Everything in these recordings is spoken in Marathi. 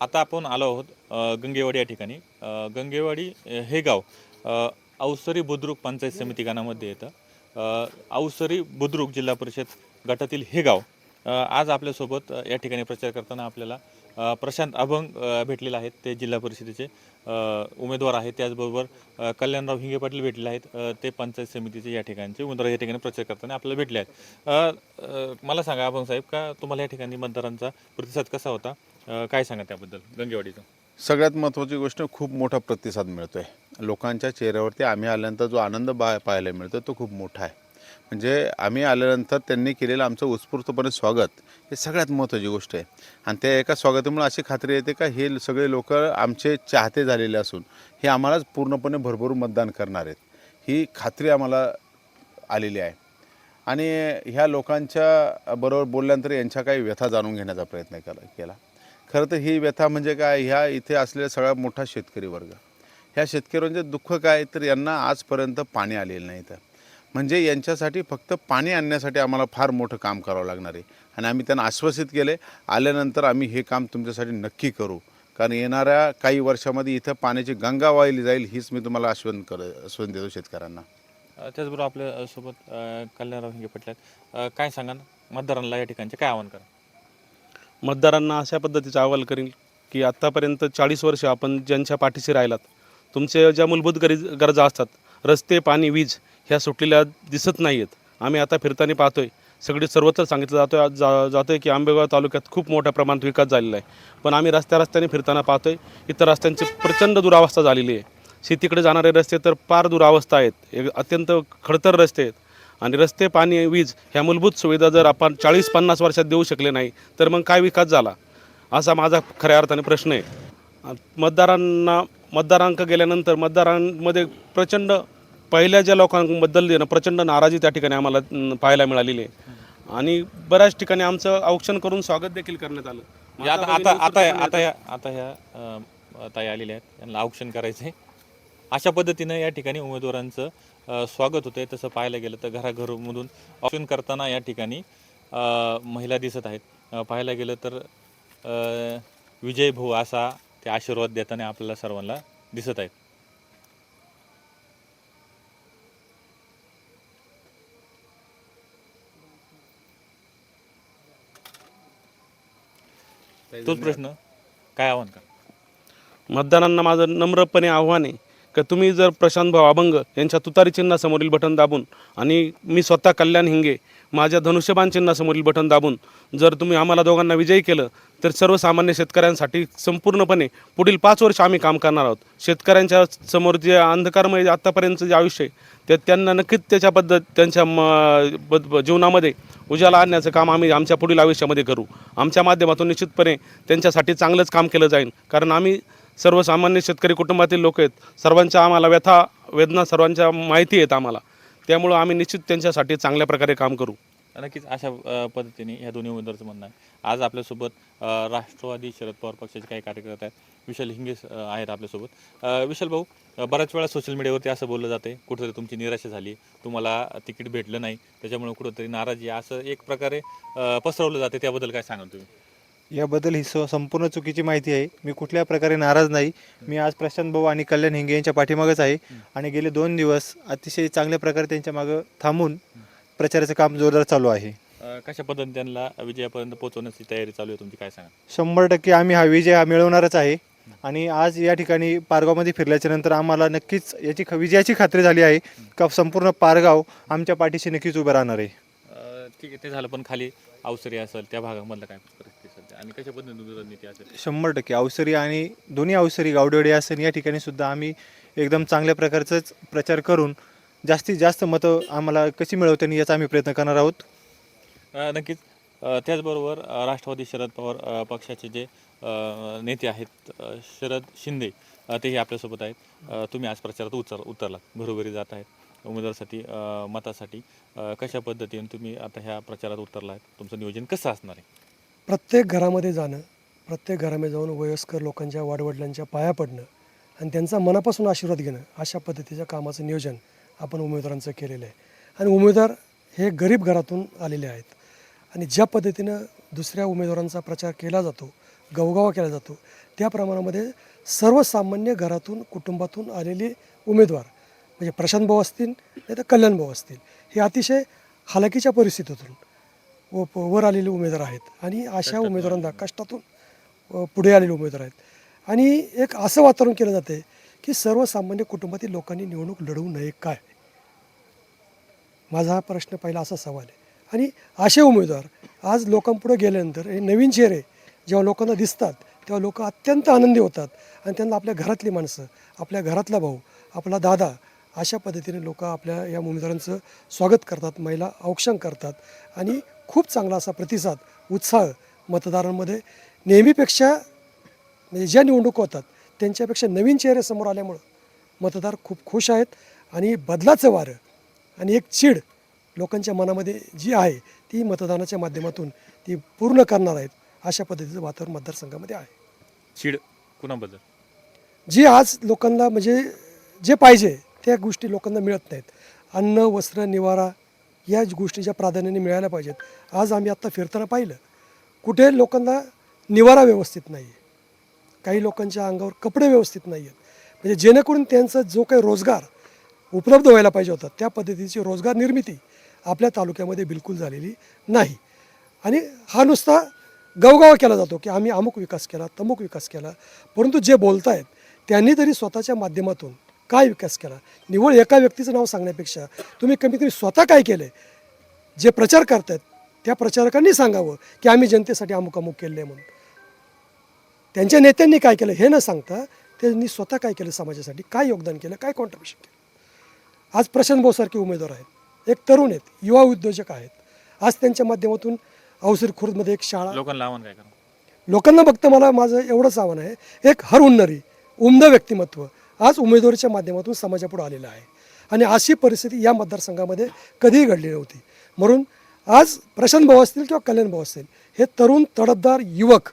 आता आपण आलो आहोत गंगेवाडी या ठिकाणी. गंगेवाडी हे गाव अवसरी बुद्रुक पंचायत समिती गानामध्ये येतं. अवसरी बुद्रुक जिल्हा परिषद गटातील हे गाव आज आपल्यासोबत या ठिकाणी प्रचार करताना आपल्याला प्रशांत अभंग भेटलेले आहेत. ते जिल्हा परिषदेचे उमेदवार आहेत. त्याचबरोबर कल्याणराव हिंगे पाटील भेटलेले आहेत. ते पंचायत समितीचे या ठिकाणचे उमेदवार या ठिकाणी प्रचार करताना आपल्याला भेटले आहेत. मला सांगा अभंग साहेब का तुम्हाला या ठिकाणी मतदारांचा प्रतिसाद कसा होता? अ, काय सांगा त्याबद्दल? गंगेवाडीचं. सगळ्यात महत्त्वाची गोष्ट खूप मोठा प्रतिसाद मिळतो आहे लोकांच्या चेहऱ्यावरती आम्ही आल्यानंतर जो आनंद बा पाहायला मिळतो तो खूप मोठा आहे. म्हणजे आम्ही आल्यानंतर त्यांनी केलेलं आमचं उत्स्फूर्तपणे स्वागत हे सगळ्यात महत्त्वाची गोष्ट आहे. आणि त्या एका स्वागतामुळे अशी खात्री येते का हे सगळे लोक आमचे चाहते झालेले असून हे आम्हालाच पूर्णपणे भरभरून मतदान करणार आहेत. ही खात्री आम्हाला आलेली आहे. आणि ह्या लोकांच्या बरोबर बोलल्यानंतर यांच्या काही व्यथा जाणून घेण्याचा प्रयत्न केला केला. खरं तर ही व्यथा म्हणजे काय? ह्या इथे असलेला सगळ्यात मोठा शेतकरी वर्ग. ह्या शेतकऱ्यांचे म्हणजे दुःख काय? तर यांना आजपर्यंत पाणी आलेलं नाही तर म्हणजे यांच्यासाठी फक्त पाणी आणण्यासाठी आम्हाला फार मोठं काम करावं लागणार आहे. आणि आम्ही त्यांना आश्वासित केले आल्यानंतर आम्ही हे काम तुमच्यासाठी नक्की करू. कारण येणाऱ्या काही वर्षामध्ये इथं पाण्याची गंगा वाहिली जाईल हीच मी तुम्हाला आश्वासन कर आश्वासन देतो शेतकऱ्यांना. त्याचबरोबर आपल्यासोबत कल्याणराव हिंगे पटल्यात काय सांगा मतदारांना या ठिकाणचे काय आव्हान करा? मतदारांना अशा पद्धतीचं अहवाल करील की आत्तापर्यंत चाळीस वर्ष आपण ज्यांच्या पाठीशी राहिलात तुमच्या ज्या मूलभूत गरज गरजा असतात रस्ते पाणी वीज ह्या सुटलेल्या दिसत नाही आहेत आम्ही आता फिरताना पाहतो आहे सगळी सर्वत्र सांगितलं जातो जा जातो आहे की आंबेगाव तालुक्यात खूप मोठ्या प्रमाणात विकास झालेला आहे. पण आम्ही रस्त्या रस्त्याने फिरताना पाहतो आहे इतर रस्त्यांची प्रचंड दुरावस्था झालेली आहे. शेतीकडे जाणारे रस्ते तर फार दुरावस्था आहेत. एक अत्यंत खडतर रस्ते आहेत. आणि रस्ते पाणी वीज ह्या मूलभूत सुविधा जर आपण चाळीस पन्नास वर्षात देऊ शकले नाही तर मग काय विकास झाला? असा माझा खऱ्या अर्थाने प्रश्न आहे. मतदारांना मतदारांक गेल्यानंतर मतदारांमध्ये प्रचंड पहिल्या ज्या लोकांबद्दल ना प्रचंड नाराजी त्या ठिकाणी आम्हाला पाहायला मिळालेली आहे. आणि बऱ्याच ठिकाणी आमचं औक्षण करून स्वागत देखील करण्यात आलं. आता आता आता आता या आता ह्या ताई आलेल्या आहेत. त्यांना औक्षण करायचं आहे अशा पद्धतीनं या ठिकाणी उमेदवारांचं स्वागत होतंय. तसं पाहायला गेलं तर घराघरमधून ऑप्शन करताना या ठिकाणी महिला दिसत आहेत. पाहायला गेलं तर विजय भाऊ असा ते आशीर्वाद देताना आपल्याला सर्वांना दिसत आहेत. तोच प्रश्न काय आव्हान का? मतदारांना माझं नम्रपणे आव्हान आहे का तुम्ही जर प्रशांत भाऊ अभंग यांच्या तुतारी चिन्हासमोरील बटन दाबून आणि मी स्वतः कल्याण हिंगे माझ्या धनुष्यबाण चिन्हासमोरील बटन दाबून जर तुम्ही आम्हाला दोघांना विजयी केलं तर सर्वसामान्य शेतकऱ्यांसाठी संपूर्णपणे पुढील पाच वर्ष आम्ही काम करणार आहोत. शेतकऱ्यांच्या समोर जे अंधकारमय आत्तापर्यंतचं जे आयुष्य आहे ते त्यांना नक्कीच त्याच्या पद्धत त्यांच्या म जीवनामध्ये उजाला आणण्याचं काम आम्ही आमच्या पुढील आयुष्यामध्ये करू. आमच्या माध्यमातून निश्चितपणे त्यांच्यासाठी चांगलंच काम केलं जाईल. कारण आम्ही सर्वसामान्य शेतकरी कुटुंबातील लोक आहेत. सर्वांच्या आम्हाला व्यथा वेदना सर्वांच्या माहिती आहेत आम्हाला. त्यामुळं आम्ही निश्चित त्यांच्यासाठी चांगल्या प्रकारे काम करू. नक्कीच अशा पद्धतीने ह्या दोन्ही उमेदवाराचं म्हणणं आहे. आज आपल्यासोबत राष्ट्रवादी शरद पवार पक्षाचे काही कार्यकर्ते आहेत. विशाल हिंगे आहेत आपल्यासोबत. विशाल भाऊ बऱ्याच वेळा सोशल मीडियावरती असं बोललं जाते कुठंतरी तुमची निराशा झाली. तुम्हाला तिकीट भेटलं नाही. त्याच्यामुळे कुठंतरी नाराजी. असं एक प्रकारे पसरवलं जाते त्याबद्दल काय सांगाल तुम्ही? याबद्दल ही स संपूर्ण चुकीची माहिती आहे. मी कुठल्या प्रकारे नाराज नाही. मी आज प्रशांत भाऊ आणि कल्याण हिंगे यांच्या पाठीमागच आहे. आणि गेले दोन दिवस अतिशय चांगल्या प्रकारे त्यांच्या मागं थांबून प्रचाराचं काम जोरदार चालू आहे. अ, कशा पद्धतीने त्यांना विजयापर्यंत पोहोचवण्याची तयारी चालू आहे तुमची? काय सांगा शंभर टक्के आम्ही हा विजय हा मिळवणारच आहे. आणि आज या ठिकाणी पारगावमध्ये फिरल्याच्या नंतर आम्हाला नक्कीच याची ख विजयाची खात्री झाली आहे का संपूर्ण पारगाव आमच्या पाठीशी नक्कीच उभं राहणार आहे. अ, ठीक आहे ते झालं पण खाली. अवसरी असेल त्या भागामधलं काय? आणि कशा पद्धतीने असेल? शंभर टक्के. अवसरी आणि दोन्ही अवसरी गावडेवाडी असेल या ठिकाणी सुद्धा आम्ही एकदम चांगल्या प्रकारचाच प्रचार करून जास्तीत जास्त मतं आम्हाला कशी मिळवता याचा आम्ही प्रयत्न करणार आहोत. अ, नक्कीच. अ, त्याचबरोबर अ, राष्ट्रवादी शरद पवार अ, पक्षाचे जे अ, नेते आहेत अ, शरद शिंदे अ, तेही आपल्यासोबत आहेत. अ, तुम्ही आज प्रचारात उतर उतरलात. घरोघरी जात आहेत. उमेदवारासाठी अ, मतासाठी अ, कशा पद्धतीने तुम्ही आता ह्या प्रचारात उतरला आहेत तुमचं नियोजन कसं असणार आहे? प्रत्येक घरामध्ये जाणं प्रत्येक घरामध्ये जाऊन वयस्कर लोकांच्या वाडवडिलांच्या पाया पडणं आणि त्यांचा मनापासून आशीर्वाद घेणं अशा पद्धतीच्या कामाचं नियोजन आपण उमेदवारांचं केलेलं आहे. आणि उमेदवार हे गरीब घरातून आलेले आहेत. आणि ज्या पद्धतीनं दुसऱ्या उमेदवारांचा प्रचार केला जातो गवगावा केला जातो त्या प्रमाणामध्ये सर्वसामान्य घरातून कुटुंबातून आलेले उमेदवार म्हणजे प्रशांत भाऊ असतील नाही तर कल्याण भाऊ असतील हे अतिशय हालाकीच्या परिस्थितीतून व प- वर आलेले उमेदवार आहेत. आणि अशा उमेदवारांना कष्टातून पुढे आलेले उमेदवार आहेत. आणि एक असं वातावरण केलं जाते की सर्वसामान्य कुटुंबातील लोकांनी निवडणूक लढवू नये काय? माझा हा प्रश्न पहिला असा सवाल आहे. आणि असे उमेदवार आज लोकांपुढे गेल्यानंतर हे नवीन चेहरे जेव्हा लोकांना दिसतात तेव्हा लोक अत्यंत आनंदी होतात. आणि त्यांना आपल्या घरातली माणसं आपल्या घरातला भाऊ आपला दादा अशा पद्धतीने लोक आपल्या या उमेदवारांचं स्वागत करतात महिला औक्षण करतात. आणि खूप चांगला असा प्रतिसाद उत्साह मतदारांमध्ये. नेहमीपेक्षा म्हणजे ज्या निवडणुका होतात त्यांच्यापेक्षा नवीन चेहरे समोर आल्यामुळं मतदार खूप खुश आहेत आणि बदलाचं वारं आणि एक चीड लोकांच्या मनामध्ये जी आहे ती मतदानाच्या माध्यमातून ती पूर्ण करणार आहेत अशा पद्धतीचं वातावरण मतदारसंघामध्ये आहे. चीड कुणाबद्दल? जी आज लोकांना म्हणजे जे पाहिजे त्या गोष्टी लोकांना मिळत नाहीत. अन्न वस्त्र निवारा या गोष्टी ज्या प्राधान्याने मिळायला पाहिजेत. आज आम्ही आत्ता फिरताना पाहिलं कुठे लोकांना निवारा व्यवस्थित नाही आहे काही लोकांच्या अंगावर कपडे व्यवस्थित नाही आहेत म्हणजे जेणेकरून त्यांचा जो काही रोजगार उपलब्ध व्हायला पाहिजे होता त्या पद्धतीची रोजगार निर्मिती आपल्या तालुक्यामध्ये बिलकुल झालेली नाही. आणि हा नुसता गवगाव केला जातो की आम्ही अमुक विकास केला तमुक विकास केला. परंतु जे बोलत आहेत त्यांनी तरी स्वतःच्या माध्यमातून काय विकास केला? निवळ एका व्यक्तीचं नाव सांगण्यापेक्षा तुम्ही कमीत कमी स्वतः काय केलं? जे प्रचार करतायत त्या प्रचारकांनी सांगावं की आम्ही जनतेसाठी अमुक अमुक केलं म्हणून. त्यांच्या नेत्यांनी काय केलं हे न सांगता त्यांनी स्वतः काय केलं समाजासाठी? काय योगदान केलं? काय कॉन्ट्रीब्युशन केलं? आज प्रशांत भाऊसारखे उमेदवार आहेत. एक तरुण आहेत युवा उद्योजक आहेत. आज त्यांच्या माध्यमातून अवसर खुर्दमध्ये एक शाळा लोकांना आव्हान काय करा? लोकांना फक्त मला माझं एवढंच आव्हान आहे. एक हर उन्नरी उमदं व्यक्तिमत्व. आज उमेदवारीच्या माध्यमातून समाजापुढे आलेला आहे. आणि अशी परिस्थिती या मतदारसंघामध्ये कधीही घडली नव्हती. म्हणून आज प्रशांत भाऊ असतील किंवा कल्याण भाऊ असतील हे तरुण तडफदार युवक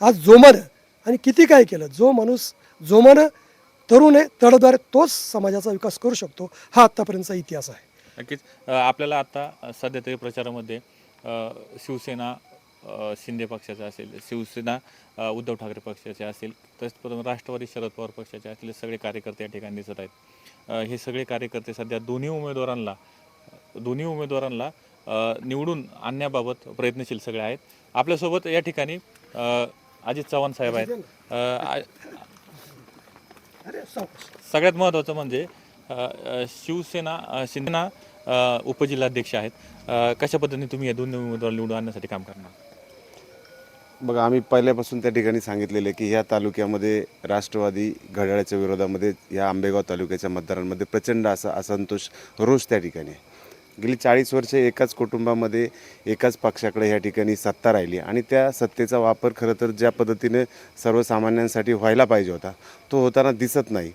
आज जोमानं आणि किती काय केलं जो माणूस जोमानं तरुण आहे तडफदार तोच समाजाचा विकास करू शकतो हा आत्तापर्यंतचा इतिहास आहे. नक्कीच. आपल्याला आता सध्या तरी प्रचारामध्ये शिवसेना शिंदे पक्षाचे असेल शिवसेना उद्धव ठाकरे पक्षाचे असेल तसंच राष्ट्रवादी शरद पवार पक्षाचे असलेले सगळे कार्यकर्ते या ठिकाणी दिसत आहेत. हे सगळे कार्यकर्ते सध्या दोन्ही उमेदवारांना दोन्ही उमेदवारांना निवडून आणण्याबाबत प्रयत्नशील सगळे आहेत. आपल्यासोबत या ठिकाणी अजित चव्हाण साहेब आहेत. सगळ्यात महत्त्वाचं म्हणजे शिवसेना शिंदेना उपजिल्हाध्यक्ष आहेत. कशा पद्धतीने तुम्ही या दोन्ही उमेदवार निवडून आणण्यासाठी काम करणार? बघा आम्ही पहिल्यापासून त्या ठिकाणी सांगितलेलं आहे की ह्या तालुक्यामध्ये राष्ट्रवादी घड्याळाच्या विरोधामध्ये या आंबेगाव तालुक्याच्या मतदारांमध्ये प्रचंड असा असंतोष रोष त्या ठिकाणी आहे. गेली चाळीस वर्षे एकाच कुटुंबामध्ये एकाच पक्षाकडे ह्या ठिकाणी सत्ता राहिली आणि त्या सत्तेचा वापर खरं तर ज्या पद्धतीने सर्वसामान्यांसाठी व्हायला पाहिजे होता तो होताना दिसत नाही.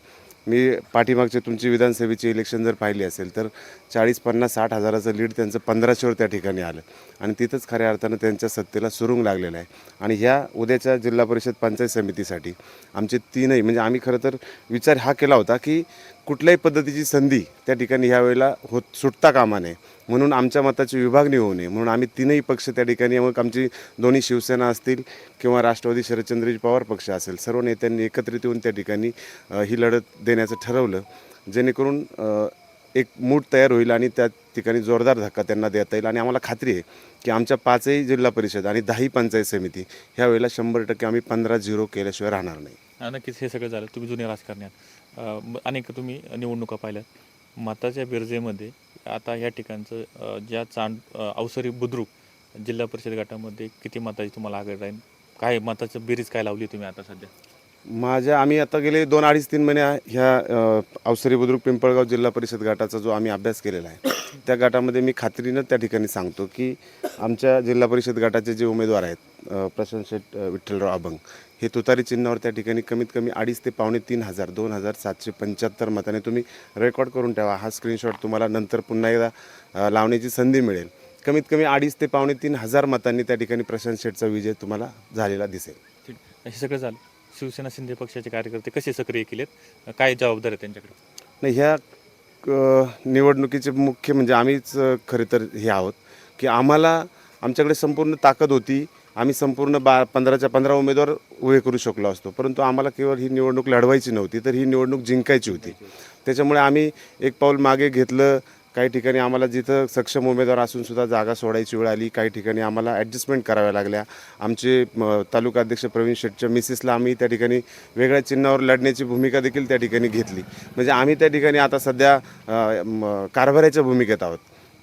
मी पाठीमागचे तुमची विधानसभेची इलेक्शन जर पाहिली असेल तर चाळीस पन्नास साठ हजाराचं लीड त्यांचं पंधराशेवर त्या ठिकाणी आलं. आणि तिथंच खऱ्या अर्थानं त्यांच्या सत्तेला सुरुंग लागलेलं आहे. आणि ह्या उद्याच्या जिल्हा परिषद पंचायत समितीसाठी आमचे तीनही म्हणजे आम्ही खरं तर विचार हा केला होता की कुठल्याही पद्धतीची संधी त्या ठिकाणी ह्यावेळेला होत सुटता कामा नये. म्हणून आमच्या मताची विभागणी होऊ नये. म्हणून आम्ही तीनही पक्ष त्या ठिकाणी मग आमची दोन्ही शिवसेना असतील किंवा राष्ट्रवादी शरदचंद्रजी पवार पक्ष असेल सर्व नेत्यांनी एकत्रित येऊन त्या ठिकाणी ही लढत देण्याचं ठरवलं जेणेकरून एक मूठ तयार होईल आणि त्या ठिकाणी जोरदार धक्का त्यांना देता येईल. आणि आम्हाला खात्री आहे की आमच्या पाचही जिल्हा परिषद आणि दहाही पंचायत समिती ह्या वेळेला शंभर टक्के आम्ही पंधरा झिरो केल्याशिवाय राहणार नाही. नक्कीच. हे सगळं झालं. तुम्ही जुने राजकारण्यात. अनेक तुम्ही निवडणुका पाहिल्यात. मताच्या बिरजेमध्ये आता या ठिकाणचं ज्या चांड अवसरी बुद्रुक जिल्हा परिषद गटामध्ये किती मताची तुम्हाला आघाडी राहील काय माताचं बेरीज काय लावली तुम्ही आता सध्या? माझ्या आम्ही आता गेले दोन अडीच तीन महिने ह्या अवसरी बुद्रुक पिंपळगाव जिल्हा परिषद गटाचा जो आम्ही अभ्यास केलेला आहे. त्या गटामध्ये मी खात्रीनं त्या ठिकाणी सांगतो की आमच्या जिल्हा परिषद गटाचे जे उमेदवार आहेत प्रशांत शेठ विठ्ठलराव अभंग हे तुतारी चिन्हावर त्या ठिकाणी कमीत कमी अडीच ते पावणे तीन हजार दोन हजार सातशे पंच्याहत्तर मताने तुम्ही रेकॉर्ड करून ठेवा. हा स्क्रीनशॉट तुम्हाला नंतर पुन्हा एकदा लावण्याची संधी मिळेल. कमीत कमी अडीच ते पावणे तीन हजार मतांनी त्या ठिकाणी प्रशांत शेठचा विजय तुम्हाला झालेला दिसेल. हे सगळं झालं. शिवसेना शिंदे पक्षाचे कार्यकर्ते कसे सक्रिय केलेत? काय जबाबदारी त्यांच्याकडे? नाही ह्या निवडणुकीचे मुख्य म्हणजे आम्हीच खरे तर हे आहोत की आम्हाला आमच्याकडे संपूर्ण ताकद होती. आम्ही संपूर्ण बा पंधराच्या पंधरा उमेदवार उभे करू शकलो असतो. परंतु आम्हाला केवळ ही निवडणूक लढवायची नव्हती तर ही निवडणूक जिंकायची होती. त्याच्यामुळे आम्ही एक पाऊल मागे घेतलं. काही ठिकाणी आम्हाला जिथं सक्षम उमेदवार असून सुद्धा जागा सोडायची वेळ आली काही ठिकाणी आम्हाला ॲडजस्टमेंट कराव्या लागल्या. आमचे तालुका अध्यक्ष प्रवीण शेटच्या मिसेसला आम्ही त्या ठिकाणी वेगळ्या चिन्हावर लढण्याची भूमिका देखील त्या ठिकाणी घेतली. म्हणजे आम्ही त्या ठिकाणी आता सध्या कारभाराच्या भूमिकेत आहोत.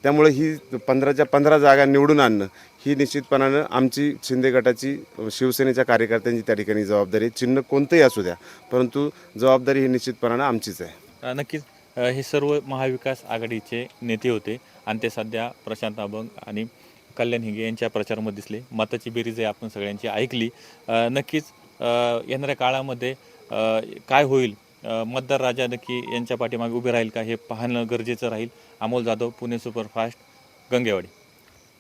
त्यामुळे ही पंधराच्या पंधरा जागा निवडून आणणं ही निश्चितपणानं आमची शिंदे गटाची शिवसेनेच्या कार्यकर्त्यांची त्या ठिकाणी जबाबदारी चिन्ह कोणतंही असू द्या परंतु जबाबदारी ही निश्चितपणानं आमचीच आहे. नक्कीच. हे सर्व महाविकास आघाडीचे नेते होते आणि ते सध्या प्रशांत अभंग आणि कल्याण हिंगे यांच्या प्रचारामध्ये दिसले. मताची बेरीज आहे आपण सगळ्यांची ऐकली. नक्कीच येणाऱ्या काळामध्ये काय होईल? मतदार राजा नक्की यांच्या पाठीमागे उभे राहील का हे पाहणं गरजेचं राहील. अमोल जाधव पुणे सुपरफास्ट गंगेवाडी.